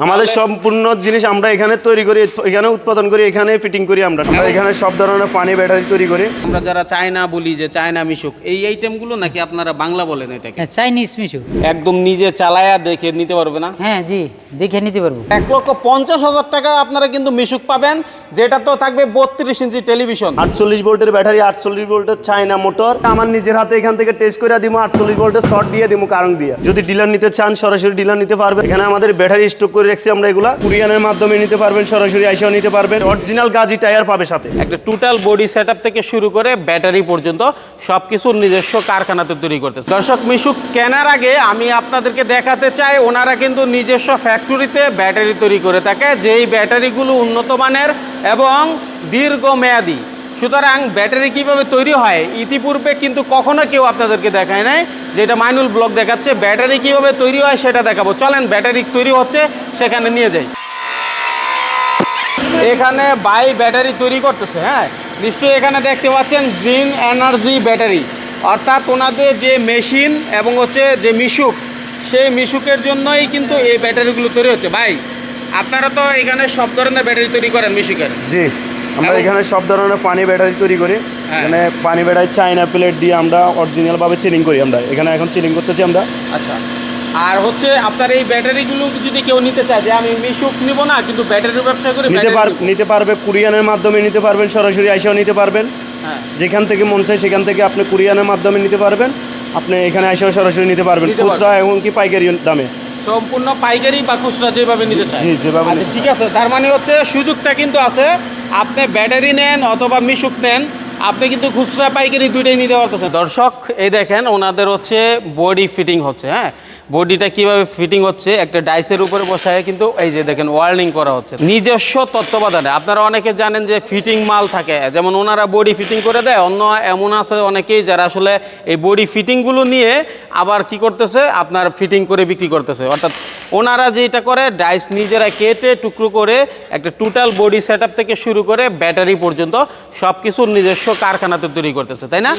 আমাদের সম্পূর্ণ জিনিস আমরা এখানে তৈরি করি এখানে উৎপাদন করি এখানে ফিটিং করি আমরা। আমরা এখানে সব ধরনের পানি ব্যাটারি তৈরি করি। আমরা যারা চায়না বলি যে চায়না মিশুক এই আইটেমগুলো নাকি আপনারা বাংলা বলেন এটাকে? হ্যাঁ চাইনিজ মিশুক। একদম নিজে চালায়া দেখে নিতে পারবে না? হ্যাঁ জি দেখে নিতে পারব। এক লক্ষ পঞ্চাশ হাজার টাকা আপনারা কিন্তু মিশুক পাবেন। যেটা তো থাকবে বত্রিশ ইঞ্চি টেলিভিশন। আটচল্লিশ ভোল্টের ব্যাটারি আটচল্লিশ ভোল্টের চায়না মোটর আমার নিজের হাতে এখান থেকে টেস্ট করে দিব আটচল্লিশ ভোল্টের শর্ট দিয়ে দিব কারণ দিয়ে। যদি ডিলার নিতে চান সরাসরি ডিলার নিতে পারবেন। এখানে আমাদের ব্যাটারি স্টক করে রাখছি আমরা এগুলা। কুরিয়ানের মাধ্যমে নিতে পারবেন সরাসরি আইসাও নিতে পারবেন। অরিজিনাল গাজি টায়ার পাবে সাথে। একটা টোটাল বডি সেট থেকে শুরু করে ব্যাটারি পর্যন্ত সব কিছুর নিজস্ব কারখানাতে তৈরি করতেছে। দর্শক মিশুক কেনার আগে আমি আপনাদেরকে দেখাতে চাই ওনারা কিন্তু নিজস্ব ফ্যাক্টরিতে ব্যাটারি তৈরি করে থাকে। যেই ব্যাটারিগুলো উন্নত মানের এবং দীর্ঘমেয়াদী। সুতরাং ব্যাটারি কীভাবে তৈরি হয়, ইতিপূর্বে কিন্তু কখনো কেউ আপনাদেরকে দেখায় নাই। যেটা মাইনুল ব্লক দেখাচ্ছে, ব্যাটারি কীভাবে তৈরি হয় সেটা দেখাবো। চলেন, ব্যাটারি তৈরি হচ্ছে, সেখানে নিয়ে যাই। এখানে বাই ব্যাটারি তৈরি করতেছে হ্যাঁ? নিশ্চয়ই এখানে দেখতে পাচ্ছেন গ্রিন এনার্জি ব্যাটারি। অর্থাৎ ওনাদের যে মেশিন এবং হচ্ছে যে মিশুক, সেই মিশুকের জন্যই কিন্তু এই ব্যাটারিগুলো তৈরি হচ্ছে। ভাই আপনারা তো এখানে সব ধরনের ব্যাটারি তৈরি করেন মিশুকের জি আমরা এখানে সব ধরনের পানি ব্যাটারি তৈরি করি। হ্যাঁ। এখানে পানি ব্যাটারি চায়না প্লেট দিয়ে আমরা অরিজিনাল ভাবে চিলিং করি আমরা। এখানে এখন চিলিং করতেছি আমরা। আচ্ছা। আর হচ্ছে আপনার এই ব্যাটারিগুলো যদি কেউ নিতে চায় যে আমি মিশুক নিব না কিন্তু ব্যাটারির ব্যবসা করে নিতে পার নিতে পারবে কুরিয়ানের মাধ্যমে নিতে পারবেন সরাসরি আইসাও নিতে পারবেন। হ্যাঁ। যেখান থেকে মন চায় সেখান থেকে আপনি কুরিয়ানের মাধ্যমে নিতে পারবেন। আপনি এখানে এসেও সরাসরি নিতে পারবেন। খুচরা এবং কি পাইকারি দামে। সম্পূর্ণ পাইকারি বা খুচরা যেভাবে নিতে চায়। যেভাবে আচ্ছা, ঠিক আছে তার মানে হচ্ছে সুযোগটা কিন্তু আছে। আপনি ব্যাটারি নেন অথবা মিশুক নেন আপনি কিন্তু খুচরা পাইকারি দুইটাই নিতে পারতেছেন। দর্শক এই দেখেন ওনাদের হচ্ছে বডি ফিটিং হচ্ছে হ্যাঁ? বডিটা কীভাবে ফিটিং হচ্ছে একটা ডাইসের উপরে বসায় কিন্তু এই যে দেখেন ওয়ার্ল্ডিং করা হচ্ছে। নিজস্ব তত্ত্বাবধানে। আপনারা অনেকে জানেন যে ফিটিং মাল থাকে। যেমন ওনারা বডি ফিটিং করে দেয় অন্য এমন আছে অনেকেই যারা আসলে এই বডি ফিটিংগুলো নিয়ে আবার কি করতেছে আপনার ফিটিং করে বিক্রি করতেছে। অর্থাৎ ওনারা যেটা করে ডাইস নিজেরা কেটে টুকরো করে একটা টোটাল বডি সেট থেকে শুরু করে ব্যাটারি পর্যন্ত সব কিছুর নিজস্ব কারখানাতে তৈরি করতেছে তাই না?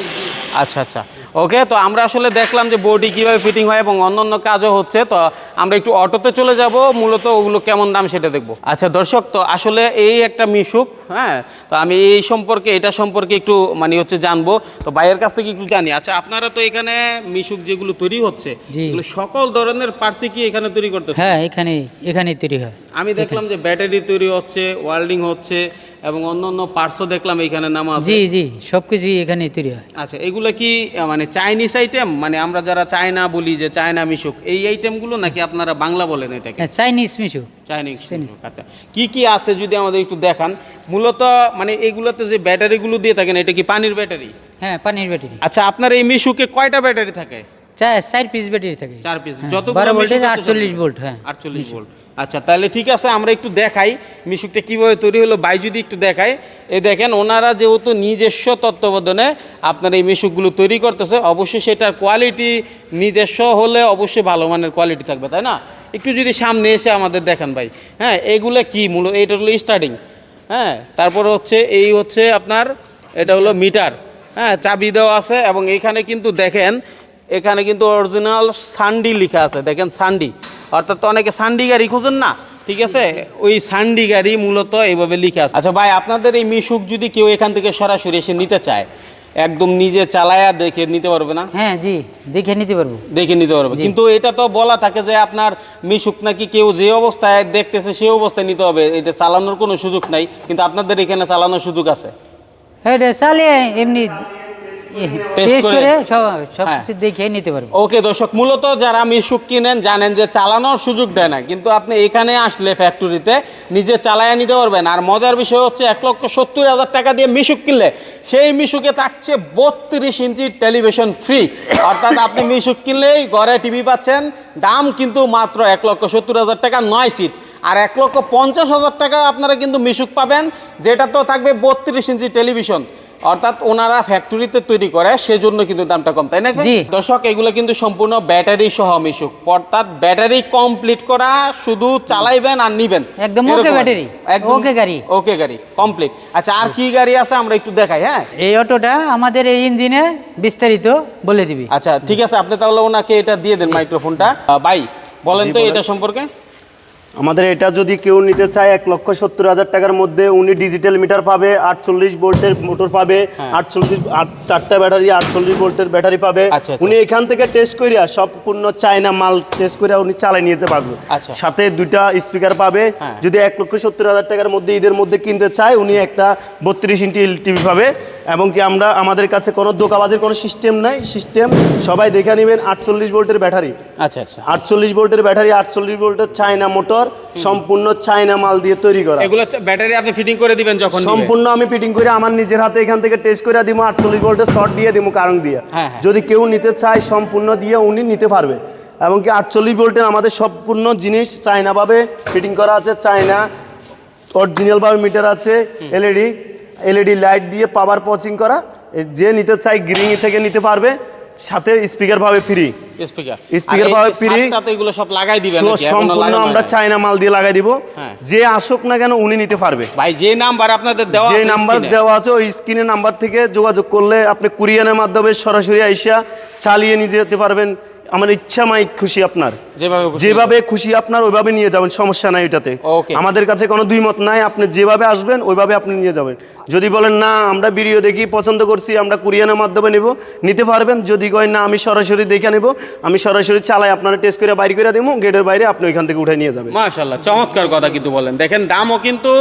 আচ্ছা আচ্ছা। ওকে তো আমরা আসলে দেখলাম যে বডি কীভাবে ফিটিং হয় এবং অন্য অন্য কাজও হচ্ছে। তো আমরা একটু অটোতে চলে যাব মূলত ওগুলো কেমন দাম সেটা দেখব। আচ্ছা দর্শক তো আসলে এই একটা মিশুক হ্যাঁ? তো আমি এই সম্পর্কে এটা সম্পর্কে একটু মানে হচ্ছে জানব। তো ভাইয়ের কাছ থেকে একটু জানি। আচ্ছা আপনারা তো এখানে মিশুক যেগুলো তৈরি হচ্ছে। এগুলো সকল ধরনের পার্সি কি এখানে তৈরি করতেছে? হ্যাঁ এখানে এখানেই তৈরি হয়। আমি দেখলাম যে ব্যাটারি তৈরি হচ্ছে ওয়েল্ডিং হচ্ছে এবং অন্য অন্য পার্টসও দেখলাম এখানে নাম আছে। জি জি সব কিছুই এখানেই তৈরি হয়। আচ্ছা এগুলো কি মানে চাইনিজ আইটেম মানে আমরা যারা চায়না বলি যে চায়না মিশুক এই আইটেমগুলো নাকি আপনারা বাংলা বলেন এটাকে? হ্যাঁ চাইনিজ মিশু চাইনিজ মিশুক আচ্ছা। কি কি আছে যদি আমাদের একটু দেখান? মূলত মানে এগুলোতে যে ব্যাটারিগুলো দিয়ে থাকেন এটা কি পানির ব্যাটারি হ্যাঁ পানির ব্যাটারি আচ্ছা আপনার এই মিশুকে কয়টা ব্যাটারি থাকে? চার পিস ব্যাটারি থাকে। চার পিস হ্যাঁ, যতগুলো বারো মিশুক ভোল্টের আছে আটচল্লিশ ততগুলো। ভোল্ট হ্যাঁ। আটচল্লিশ ভোল্ট আচ্ছা তাহলে ঠিক আছে আমরা একটু দেখাই মিশুকটা কীভাবে তৈরি হলো। বাই যদি একটু দেখাই এই দেখেন ওনারা যেহেতু নিজস্ব তত্ত্বাবধানে আপনার এই মিশুকগুলো তৈরি করতেছে অবশ্যই সেটার কোয়ালিটি নিজস্ব হলে অবশ্যই ভালো মানের কোয়ালিটি থাকবে তাই না? একটু যদি সামনে এসে আমাদের দেখান ভাই। হ্যাঁ এগুলো কি মূলত এইটা হলো স্টার্টিং হ্যাঁ তারপর হচ্ছে এই হচ্ছে আপনার এটা হলো মিটার হ্যাঁ চাবি দেওয়া আছে এবং এখানে কিন্তু দেখেন এখানে কিন্তু অরিজিনাল সান্ডি লেখা আছে দেখেন সান্ডি। অর্থাৎ তো অনেকে সান্ডি গাড়ি খুঁজেন না ঠিক আছে? ওই সান্ডি গাড়ি মূলত এইভাবে লিখে আছে। আচ্ছা ভাই আপনাদের এই মিশুক যদি কেউ এখান থেকে সরাসরি এসে নিতে চায় একদম নিজে চালায়া দেখে নিতে পারবে না? হ্যাঁ জি দেখে নিতে পারব। দেখে নিতে পারবে। কিন্তু এটা তো বলা থাকে যে আপনার মিশুক নাকি কেউ যে অবস্থায় দেখতেছে সেই অবস্থায় নিতে হবে এটা চালানোর কোনো সুযোগ নাই কিন্তু আপনাদের এখানে চালানোর সুযোগ আছে। হ্যাঁ চালিয়ে এমনি টেস্ট করে? করে সব সব হ্যাঁ। কিছু দেখে নিতে পারব। ওকে দর্শক মূলত যারা মিশুক কিনেন জানেন যে চালানোর সুযোগ দেয় না। কিন্তু আপনি এখানে আসলে ফ্যাক্টরিতে নিজে চালায়া নিতে পারবেন। আর মজার বিষয় হচ্ছে এক লক্ষ সত্তর হাজার টাকা দিয়ে মিশুক কিনলে সেই মিশুকে থাকছে বত্রিশ ইঞ্চি টেলিভিশন ফ্রি অর্থাৎ আপনি মিশুক কিনলেই ঘরে টিভি পাচ্ছেন। দাম কিন্তু মাত্র এক লক্ষ সত্তর হাজার টাকা নয় সিট আর এক লক্ষ পঞ্চাশ হাজার টাকা আপনারা কিন্তু মিশুক পাবেন যেটা তো থাকবে বত্রিশ ইঞ্চি টেলিভিশন অর্থাৎ ওনারা ফ্যাক্টরিতে তৈরি করে সেজন্য কিন্তু দামটা কম তাই না। দর্শক এগুলো কিন্তু সম্পূর্ণ ব্যাটারি সহ মিশুক। অর্থাৎ ব্যাটারি কমপ্লিট করা শুধু চালাইবেন আর নিবেন। একদম আর একদম okay গাড়ি। ওকে গাড়ি কমপ্লিট আচ্ছা আর কি গাড়ি আছে আমরা একটু দেখাই হ্যাঁ? এই অটোটা আমাদের এই ইঞ্জিনে বিস্তারিত বলে দিবি। আচ্ছা ঠিক আছে আপনি তাহলে ওনাকে এটা দিয়ে দেন মাইক্রোফোনটা ভাই বলেন তো এটা সম্পর্কে। আমাদের এটা যদি কেউ নিতে চায় এক লক্ষ সত্তর হাজার টাকার মধ্যে উনি ডিজিটাল মিটার পাবে আটচল্লিশ ভোল্টের মোটর পাবে আটচল্লিশ আট চারটা ব্যাটারি আটচল্লিশ ভোল্টের ব্যাটারি পাবে হ্যাঁ। আচ্ছা, আচ্ছা। উনি এখান থেকে টেস্ট করিয়া সম্পূর্ণ চায়না মাল টেস্ট করে উনি চালিয়ে নিতে পারবে আচ্ছা। সাথে দুইটা স্পিকার পাবে হ্যাঁ। যদি এক লক্ষ সত্তর হাজার টাকার মধ্যে ঈদের মধ্যে কিনতে চায় উনি একটা বত্রিশ ইঞ্চি টিভি পাবে এবং কি আমরা আমাদের কাছে কোনো দোকাবাজের কোনো সিস্টেম নাই সিস্টেম সবাই দেখে নেবেন আটচল্লিশ ভোল্টের ব্যাটারি। আচ্ছা আচ্ছা। আটচল্লিশ ভোল্টের ব্যাটারি আটচল্লিশ ভোল্টের চায়না মোটর সম্পূর্ণ চায়না মাল দিয়ে তৈরি করা। এগুলো ব্যাটারি আপনি ফিটিং করে দিবেন যখন সম্পূর্ণ আমি ফিটিং করে আমার নিজের হাতে এখান থেকে টেস্ট করে দিব আটচল্লিশ ভোল্টের শর্ট দিয়ে দিব কারণ দিয়ে। হ্যাঁ, হ্যাঁ। যদি কেউ নিতে চায় সম্পূর্ণ দিয়ে উনি নিতে পারবে। এবং কি আটচল্লিশ ভোল্টের আমাদের সম্পূর্ণ জিনিস চায়নাভাবে ফিটিং করা আছে চায়না অরিজিনালভাবে মিটার আছে এলইডি এলইডি লাইট দিয়ে পাওয়ার পচিং করা। যে নিতে চাই গ্রিং থেকে নিতে পারবে সাথে স্পিকার পাবে ফ্রি স্পিকার Speaker পাবে। তো এগুলো সব লাগাই দিবেন সম্পূর্ণ আমরা চায়না মাল দিয়ে লাগাই দিব। হ্যাঁ। যে আসুক না কেন উনি নিতে পারবে। ভাই যে নাম্বার আপনাদের দেওয়া যে নাম্বার দেওয়া আছে ওই স্ক্রিনের নাম্বার থেকে যোগাযোগ করলে আপনি কুরিয়ানের মাধ্যমে সরাসরি আইসা চালিয়ে নিয়ে যেতে পারবেন। আমার ইচ্ছা মাই খুশি আপনার। যেভাবে খুশি আপনার ওইভাবে নিয়ে যাবেন সমস্যা নাই ওইটাতে। আমাদের কাছে কোনো দুই মত নাই আপনি যেভাবে আসবেন ওইভাবে আপনি নিয়ে যাবেন। যদি বলেন না আমরা ভিডিও দেখি পছন্দ করছি আমরা কুরিয়ানের মাধ্যমে নেব নিতে পারবেন। যদি কয় না আমি সরাসরি দেখে নেব আমি সরাসরি চালাই আপনারা টেস্ট করে বাইরে করে দেবো গেটের বাইরে আপনি ওইখান থেকে উঠে নিয়ে যাবেন। মাশাল্লাহ চমৎকার কথা কিন্তু বলেন। দেখেন দামও কিন্তু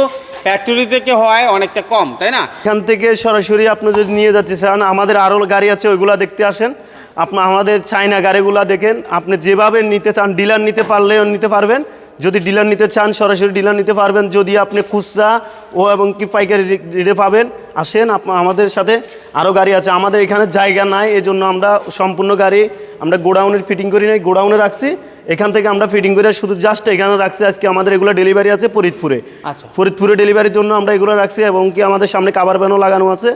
ফ্যাক্টরি থেকে হয় অনেকটা কম তাই না? এখান থেকে সরাসরি আপনি যদি নিয়ে যাতে চান আমাদের আরও গাড়ি আছে ওইগুলা দেখতে আসেন। আপনি আমাদের চাইনা গাড়িগুলো দেখেন আপনি যেভাবে নিতে চান ডিলার নিতে পারলেও নিতে পারবেন। যদি ডিলার নিতে চান সরাসরি ডিলার নিতে পারবেন। যদি আপনি খুচরা ও এবং কি পাইকারি রেটে পাবেন আসেন আপ- আমাদের সাথে আরও গাড়ি আছে। আমাদের এখানে জায়গা নাই এজন্য আমরা সম্পূর্ণ গাড়ি আমরা গোডাউনের ফিটিং করি নাই গোডাউনে রাখছি। এখান থেকে আমরা ফিটিং করে শুধু জাস্ট এখানে রাখছি। আজকে আমাদের এগুলো ডেলিভারি আছে ফরিদপুরে। আচ্ছা। ফরিদপুরে ডেলিভারির জন্য আমরা এগুলো রাখছি এবং কি আমাদের সামনে কাবার ব্যানও লাগানো আছে।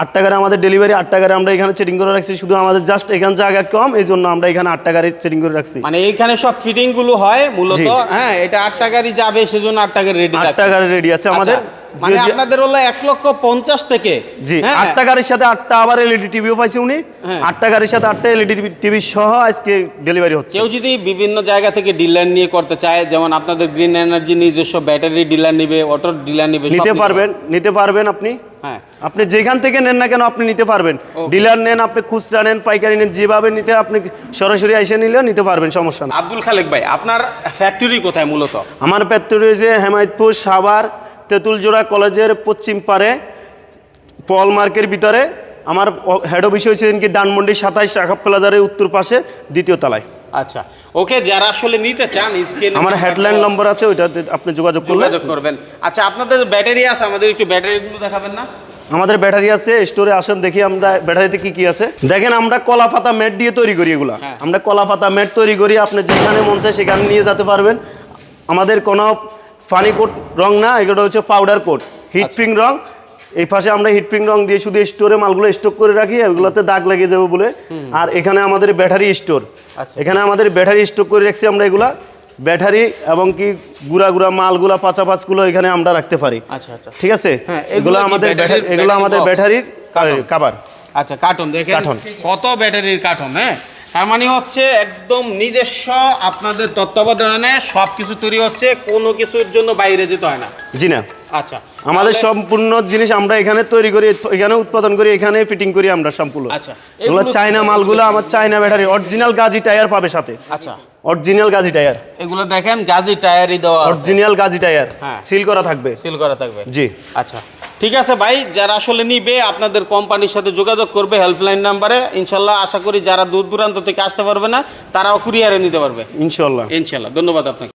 আট টাকারে আমাদের ডেলিভারি আট টাকারে আমরা এখানে চেটিং করে রাখছি। শুধু আমাদের জাস্ট এখানে জায়গা কম এই জন্য আমরা এখানে আট টাকারে চেটিং করে রাখছি। মানে এইখানে সব ফিটিংগুলো হয় মূলত। হ্যাঁ এটা আট টাকারই যাবে সেজন্য আট টাকার রেডি আট টাকারে রেডি আছে আমাদের। মানে আপনাদের হলো এক লক্ষ পঞ্চাশ থেকে। জি হ্যাঁ, আট টাকারের সাথে আটটা আবার এলইডি টিভিও পাইছি উনি। হ্যাঁ। আট টাকারের সাথে আটটা এলইডি টিভি সহ আজকে ডেলিভারি হচ্ছে। কেউ যদি বিভিন্ন জায়গা থেকে ডিলার নিয়ে করতে চায় যেমন আপনাদের গ্রিন এনার্জি নিজস্ব ব্যাটারি ডিলার নিবে অটো ডিলার নিবে নিতে পারবেন নিতে পারবেন আপনি। হ্যাঁ। আপনি যেখান থেকে নেন না কেন আপনি নিতে পারবেন। ডিলার নেন আপনি খুচরা নেন পাইকারি নেন যেভাবে নিতে আপনি সরাসরি এসে নিলেও নিতে পারবেন সমস্যা না আব্দুল খালেক ভাই আপনার ফ্যাক্টরি কোথায় মূলত? আমার ফ্যাক্টরি রয়েছে হেমায়তপুর সাভার তেঁতুলজোড়া কলেজের পশ্চিম পারে পল মার্কের ভিতরে। আমার হেড অফিস হয়েছে কি ডানমন্ডি সাতাইশ শাখা প্লাজারের উত্তর পাশে দ্বিতীয় তলায়। আচ্ছা। ওকে যারা আসলে নিতে চান স্ক্রিনে আমার হেডলাইন নম্বর আছে ওইটাতে আপনি যোগাযোগ করলে যোগাযোগ করবেন। আচ্ছা আপনাদের ব্যাটারি আছে আমাদের একটু ব্যাটারিগুলো দেখাবেন না? আমাদের ব্যাটারি আছে স্টোরে আসেন দেখি আমরা ব্যাটারিতে কি কি আছে। দেখেন আমরা কলা পাতা ম্যাট দিয়ে তৈরি করি এগুলা। হ্যাঁ। আমরা কলা পাতা ম্যাট তৈরি করি আপনি যেখানে মন চায় সেখানে নিয়ে যেতে পারবেন। আমাদের কোনো পানি কোট রং না এগুলো হচ্ছে পাউডার কোট হিট। পিং রং এই পাশে আমরা হিট পিং রং দিয়ে শুধু স্টোরে মালগুলো স্টক করে রাখি এগুলোতে দাগ লেগে যাবে বলে। আর এখানে আমাদের ব্যাটারি স্টোর আচ্ছা। এখানে আমাদের ব্যাটারি স্টক করে রাখছি আমরা এগুলা। ব্যাটারি এবং কি গুড়া গুড়া মালগুলা পাচা পাঁচগুলো এখানে আমরা রাখতে পারি। আচ্ছা আচ্ছা। ঠিক আছে? হ্যাঁ, এগুলো আমাদের ব্যাটারি- এগুলো আমাদের ব্যাটারির? কাবার আচ্ছা কার্টন দেখেন কার্টন। কত ব্যাটারির কার্টন হ্যাঁ? তার মানে হচ্ছে একদম নিজস্ব আপনাদের তত্ত্বাবধানে সব কিছু তৈরি হচ্ছে কোনো কিছুর জন্য বাইরে যেতে হয় না। জি না। আচ্ছা। আমাদের সম্পূর্ণ জিনিস আমরা এখানে তৈরি করি এখানে উৎপাদন করি এখানে ফিটিং করি আমরা সম্পূর্ণ আচ্ছা, এগুলো চায়না মালগুলো আমার China battery original Gazi tyre পাবে সাথে। আচ্ছা। অরিজিনাল গাজি টায়ার এগুলো দেখেন গাজি টায়ারই দেওয়া অরিজিনাল গাজি টায়ার হ্যাঁ। সিল করা থাকবে। সিল করা থাকবে। জি। আচ্ছা ঠিক আছে ভাই যারা আসলে নিবে আপনাদের কোম্পানির সাথে যোগাযোগ করবে হেল্পলাইন নাম্বারে ইনশাল্লাহ আশা করি যারা দূর দূরান্ত থেকে আসতে পারবে না তারাও কুরিয়ারে নিতে পারবে। ইনশাল্লাহ। ইনশাল্লাহ ধন্যবাদ আপনাকে।